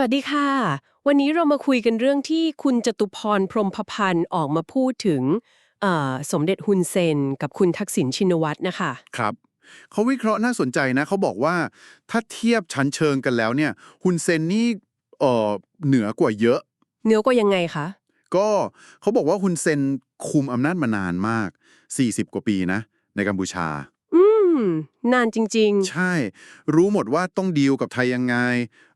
วัสดีค่ะ วันนี้เรามาคุยกันเรื่องที่คุณจตุพรพรหมพันธ์ออกมาพูดถึงเอ่อสมเด็จฮุนเซน กับคุณทักษิณชินวัตรนะคะ ครับเขาวิเคราะห์น่าสนใจนะเขาบอกว่าถ้าเทียบชั้นเชิงกันแล้วเนี่ยฮุนเซนนี่เอ่อเหนือกว่าเยอะเนื้อก็ยังไงคะ ก็เขาบอกว่าฮุนเซนคุมอำนาจมานานมาก 40 กว่าปีนะ ในกัมพูชา อืม นานจริงใช่ รู้หมดว่าต้องดีลกับไทยยังไง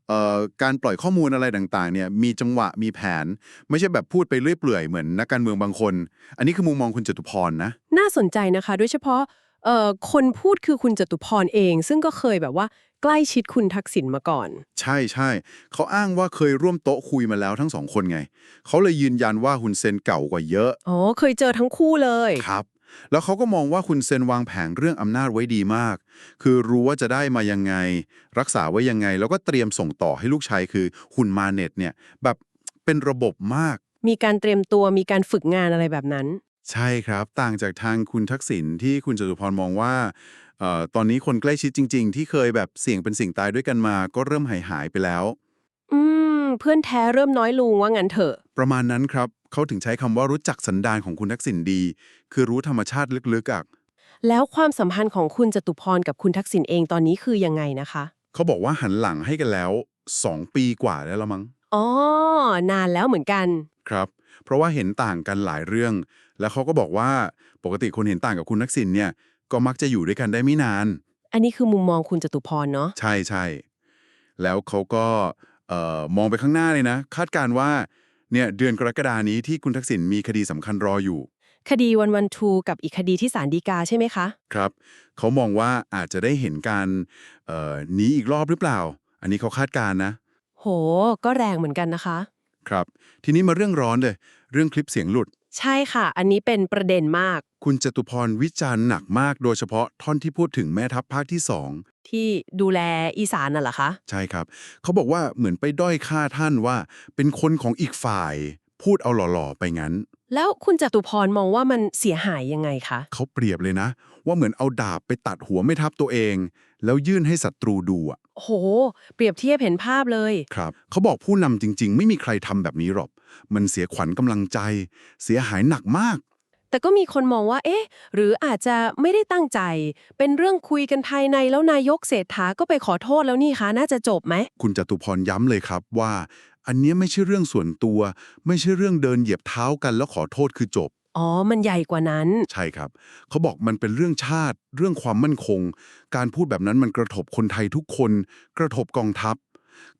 เอ่อ การปล่อยข้อมูลอะไรต่างๆเนี่ยมีจังหวะมีแผน ไม่ใช่แบบพูดไปเรื่อยเปื่อยเหมือนนักการเมืองบางคน อันนี้คือมุมมองคุณจตุพรนะๆน่าสนใจนะคะโดยเฉพาะเอ่อคนพูดคือคุณจตุพรเอง ซึ่งก็เคยแบบว่าใกล้ชิดคุณทักษิณมาก่อน ใช่ใช่เขาอ้างว่าเคยร่วมโต๊ะคุยมาแล้วทั้งสองคนไง เขาเลยยืนยันว่าฮุนเซนเก่ากว่าเยอะ อ๋อ เคยเจอทั้งคู่เลย ครับ แล้วเขาก็มองว่าคุณเซนวางแผนเรื่องอำนาจไว้ดีมาก คือรู้ว่าจะได้มายังไง รักษาไว้ยังไง แล้วก็เตรียมส่งต่อให้ลูกชายคือคุณมาเน็ตเนี่ยแบบเป็นระบบมาก มีการเตรียมตัวมีการฝึกงานอะไรแบบนั้น ใช่ครับต่างจากทางคุณทักษิณที่คุณจตุพรมองว่าเอ่อตอนนี้คนใกล้ชิดจริง ๆ ที่เคยแบบเสี่ยงเป็นสิ่งตายด้วยกันมา ก็เริ่มหายหายไปแล้ว อืม เพื่อนแท้เริ่มน้อยลงว่างั้นเถอะประมาณนั้นครับ เขาถึงใช้คำว่ารู้จักสันดานของคุณทักษิณดี คือรู้ธรรมชาติลึกๆอะแล้วความสัมพันธ์ของคุณจตุพรกับคุณทักษิณเองตอนนี้คือยังไงนะคะ เขาบอกว่าหันหลังให้กันแล้ว2ปีกว่าแล้วละมั้งอ๋อนานแล้วเหมือนกัน ครับ เพราะว่าเห็นต่างกันหลายเรื่อง แล้วเขาก็บอกว่าปกติคนเห็นต่างกับคุณทักษิณเนี่ย ก็มักจะอยู่ด้วยกันได้ไม่นาน อันนี้คือมุมมองคุณจตุพรเนาะใช่ใช่แล้วเขาก็เอ่อมองไปข้างหน้าเลยนะ คาดการณ์ว่าเนี่ยเดือนกรกฎานี้ที่คุณทักษิณมีคดีสำคัญรออยู่ คดีวันวันทูกับอีกคดีที่ศาลฎีกาใช่ไหมคะ ครับ เขามองว่าอาจจะได้เห็นการเอ่อหนีอีกรอบหรือเปล่า อันนี้เขาคาดการณ์นะ โห ก็แรงเหมือนกันนะคะ ครับ ทีนี้มาเรื่องร้อนเลย เรื่องคลิปเสียงหลุด ใช่ค่ะ อันนี้เป็นประเด็นมาก คุณจตุพรวิจารณ์หนักมาก โดยเฉพาะท่อนที่พูดถึงแม่ทัพภาคที่สอง ที่ดูแลอีสานน่ะเหรอคะ ใช่ครับ เขาบอกว่าเหมือนไปด้อยค่าท่านว่า เป็นคนของอีกฝ่าย พูดเอาหล่อๆไปงั้น แล้วคุณจตุพรมองว่ามันเสียหายยังไงคะ เขาเปรียบเลยนะ ว่าเหมือนเอาดาบไปตัดหัวไม่ทัพตัวเอง แล้วยื่นให้ศัตรูดูอะโห เปรียบเทียบเห็นภาพเลย ครับเขาบอกผู้นำจริง ๆ ไม่มีใครทำแบบนี้หรอก มันเสียขวัญกำลังใจ เสียหายหนักมาก แต่ก็มีคนมองว่า เอ๊ะ หรืออาจจะไม่ได้ตั้งใจ เป็นเรื่องคุยกันภายในแล้วนายกเศรษฐาก็ไปขอโทษแล้วนี่คะ น่าจะจบไหม คุณจตุพรย้ำเลยครับว่า อันเนี้ยไม่ใช่เรื่องส่วนตัว ไม่ใช่เรื่องเดินเหยียบเท้ากันแล้วขอโทษคือจบ อ๋อ มันใหญ่กว่านั้น ใช่ครับ เขาบอกมันเป็นเรื่องชาติ เรื่องความมั่นคง การพูดแบบนั้นมันกระทบคนไทยทุกคน กระทบกองทัพ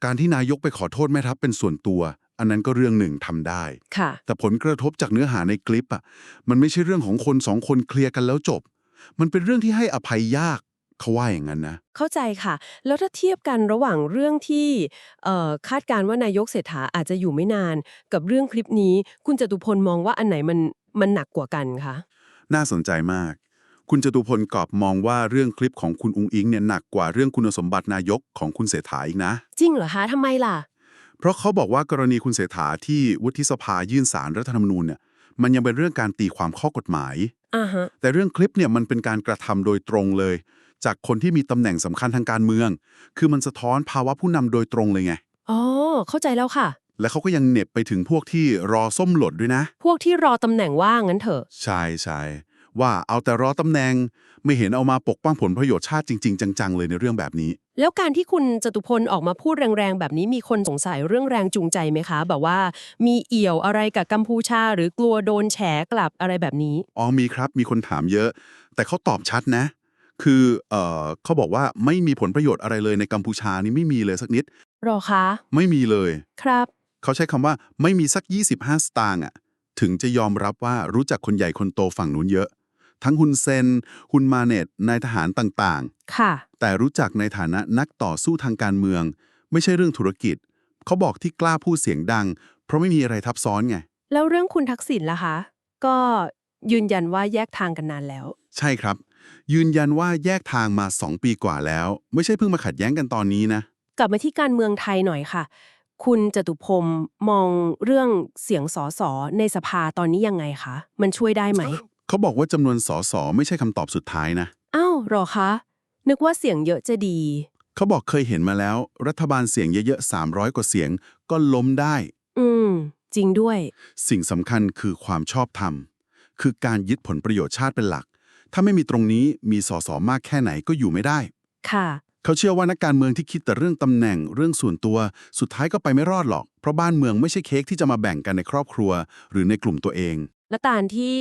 การที่นายกไปขอโทษแม่ทัพเป็นส่วนตัว อันนั้นก็เรื่องหนึ่งทำได้ ค่ะ แต่ผลกระทบจากเนื้อหาในคลิปอะมันไม่ใช่เรื่องของคนสองคนเคลียร์กันแล้วจบ มันเป็นเรื่องที่ให้อภัยยากเขาว่าอย่างนั้นนะ เข้าใจค่ะ แล้วถ้าเทียบกันระหว่างเรื่องที่เอ่อคาดการณ์ว่านายกเศรษฐาอาจจะอยู่ไม่นาน กับเรื่องคลิปนี้ คุณจตุพลมองว่าอันไหนมันมันหนักกว่ากันคะน่าสนใจมาก คุณจตุพลกอบมองว่าเรื่องคลิปของคุณอุงอิงเนี่ยหนักกว่าเรื่องคุณสมบัตินายกของคุณเศรษฐาอีกนะ จริงเหรอคะทำไมล่ะ เพราะเขาบอกว่ากรณีคุณเศรษฐาที่วุฒิสภายื่นสารรัฐธรรมนูญเนี่ยมันยังเป็นเรื่องการตีความข้อกฎหมายอ่าฮะแต่เรื่องคลิปเนี่ยมันเป็นการกระทำโดยตรงเลย จากคนที่มีตำแหน่งสำคัญทางการเมือง คือมันสะท้อนภาวะผู้นำโดยตรงเลยไงอ๋อเข้าใจแล้วค่ะ และเขาก็ยังเหน็บไปถึงพวกที่รอส้มหลดด้วยนะ พวกที่รอตำแหน่งว่างงั้นเถอะ ใช่ใช่ ว่าเอาแต่รอตำแหน่งไม่เห็นเอามาปกป้องผลประโยชน์ชาติจริง ๆ จัง ๆ เลยในเรื่องแบบนี้ แล้วการที่คุณจตุพลออกมาพูดแรง ๆ แบบนี้มีคนสงสัยเรื่องแรงจูงใจไหมคะ แบบว่ามีเอี่ยวอะไรกับกัมพูชา หรือกลัวโดนแฉกลับอะไรแบบนี้อ๋อมีครับมีคนถามเยอะ แต่เขาตอบชัดนะ คือเอ่อเขาบอกว่าไม่มีผลประโยชน์อะไรเลยในกัมพูชานี่ไม่มีเลยสักนิดรอคะ ไม่มีเลยครับ เขาใช้คำว่าไม่มีสัก 25 สตางค์อะถึงจะยอมรับว่ารู้จักคนใหญ่คนโตฝั่งนู้นเยอะ ทั้งฮุนเซนฮุนมาเนตนายทหารต่างค่ะๆแต่รู้จักในฐานะนักต่อสู้ทางการเมือง ไม่ใช่เรื่องธุรกิจ เขาบอกที่กล้าพูดเสียงดัง เพราะไม่มีอะไรทับซ้อนไง แล้วเรื่องคุณทักษิณล่ะคะ ก็ยืนยันว่าแยกทางกันนานแล้ว ใช่ครับ ยืนยันว่าแยกทางมา 2 ปีกว่าแล้ว ไม่ใช่เพิ่งมาขัดแย้งกันตอนนี้นะ กลับมาที่การเมืองไทยหน่อยค่ะ คุณจตุพรมมองเรื่องเสียงสอสอในสภาตอนนี้ยังไงคะ มันช่วยได้ไหม เขาบอกว่าจำนวนสสไม่ใช่คำตอบสุดท้ายนะ อ้าวเหรอคะ นึกว่าเสียงเยอะจะดี เขาบอกเคยเห็นมาแล้ว รัฐบาลเสียงเยอะๆ 300 กว่าเสียงก็ล้มได้ อืม จริงด้วย สิ่งสำคัญคือความชอบธรรม คือการยึดผลประโยชน์ชาติเป็นหลัก ถ้าไม่มีตรงนี้มีสสมากแค่ไหนก็อยู่ไม่ได้ ค่ะ เขาเชื่อว่านักการเมืองที่คิดแต่เรื่องตำแหน่งเรื่องส่วนตัว สุดท้ายก็ไปไม่รอดหรอก เพราะบ้านเมืองไม่ใช่เค้กที่จะมาแบ่งกันในครอบครัว หรือในกลุ่มตัวเอง และตารที่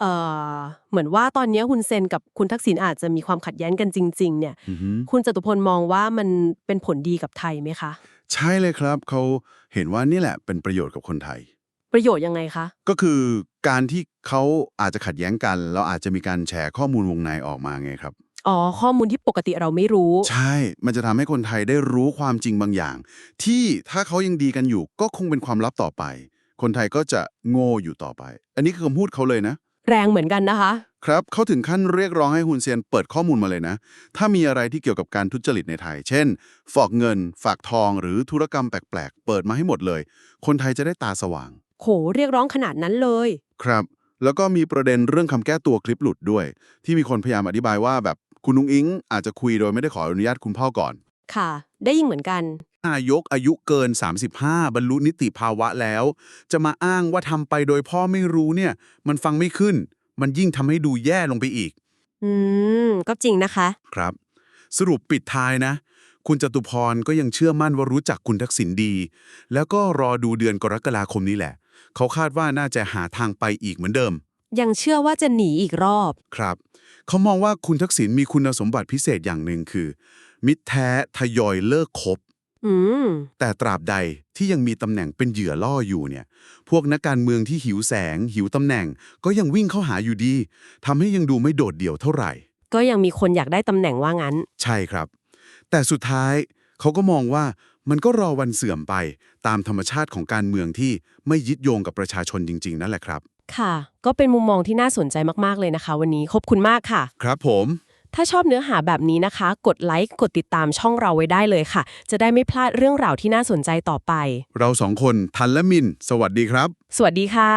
เอ่อเหมือนว่าตอนนี้คุณเซนกับคุณทักษิณอาจจะมีความขัดแย้งกันจริง ๆ เนี่ย อือฮึคุณจตุพลมองว่ามันเป็นผลดีกับไทยไหมคะ ใช่เลยครับเขาเห็นว่านี่แหละเป็นประโยชน์กับคนไทย ประโยชน์ยังไงคะ ก็คือการที่เขาอาจจะขัดแย้งกันแล้วอาจจะมีการแชร์ข้อมูลวงในออกมาไงครับ อ๋อ ข้อมูลที่ปกติเราไม่รู้ ใช่ มันจะทำให้คนไทยได้รู้ความจริงบางอย่าง ที่ถ้าเขายังดีกันอยู่ก็คงเป็นความลับต่อไป คนไทยก็จะโง่อยู่ต่อไป อันนี้คือคำพูดเขาเลยนะ แรงเหมือนกันนะคะ ครับเขาถึงขั้นเรียกร้องให้ฮุนเซียนเปิดข้อมูลมาเลยนะ ถ้ามีอะไรที่เกี่ยวกับการทุจริตในไทย เช่นฟอกเงิน ฝากทอง หรือธุรกรรมแปลกๆ เปิดมาให้หมดเลย คนไทยจะได้ตาสว่าง โห เรียกร้องขนาดนั้นเลย ครับ แล้วก็มีประเด็นเรื่องคำแก้ตัวคลิปหลุดด้วย ที่มีคนพยายามอธิบายว่าแบบคุณนุ้งอิงอาจจะคุยโดยไม่ได้ขออนุญาตคุณพ่อก่อน ค่ะ ได้ยินเหมือนกัน นายกอายุเกิน 35 บรรลุนิติภาวะแล้ว จะมาอ้างว่าทำไปโดยพ่อไม่รู้เนี่ย มันฟังไม่ขึ้น มันยิ่งทำให้ดูแย่ลงไปอีก อืม ก็จริงนะคะ ครับ สรุปปิดท้ายนะ คุณจตุพรก็ยังเชื่อมั่นว่ารู้จักคุณทักษิณดี แล้วก็รอดูเดือนกรกฎาคมนี้แหละ เขาคาดว่าน่าจะหาทางไปอีกเหมือนเดิม ยังเชื่อว่าจะหนีอีกรอบ ครับ เขามองว่าคุณทักษิณมีคุณสมบัติพิเศษอย่างหนึ่งคือ มิตรแท้ทยอยเลิกคบ อืม แต่ตราบใดที่ยังมีตำแหน่งเป็นเหยื่อล่ออยู่เนี่ย พวกนักการเมืองที่หิวแสง หิวตำแหน่ง ก็ยังวิ่งเข้าหาอยู่ดีทำให้ยังดูไม่โดดเดี่ยวเท่าไหร่ ก็ยังมีคนอยากได้ตำแหน่งว่างั้น ใช่ครับ แต่สุดท้ายเขาก็มองว่ามันก็รอวันเสื่อมไปตามธรรมชาติของการเมืองที่ไม่ยึดโยงกับประชาชนจริง ๆ นั่นแหละครับ ค่ะ ก็เป็นมุมมองที่น่าสนใจมากๆเลยนะคะ วันนี้ขอบคุณมากค่ะ ครับผม ถ้าชอบเนื้อหาแบบนี้นะคะ กดไลค์ กดติดตามช่องเราไว้ได้เลยค่ะ จะได้ไม่พลาดเรื่องราวที่น่าสนใจต่อไป เราสองคนทันและมิน สวัสดีครับ สวัสดีค่ะ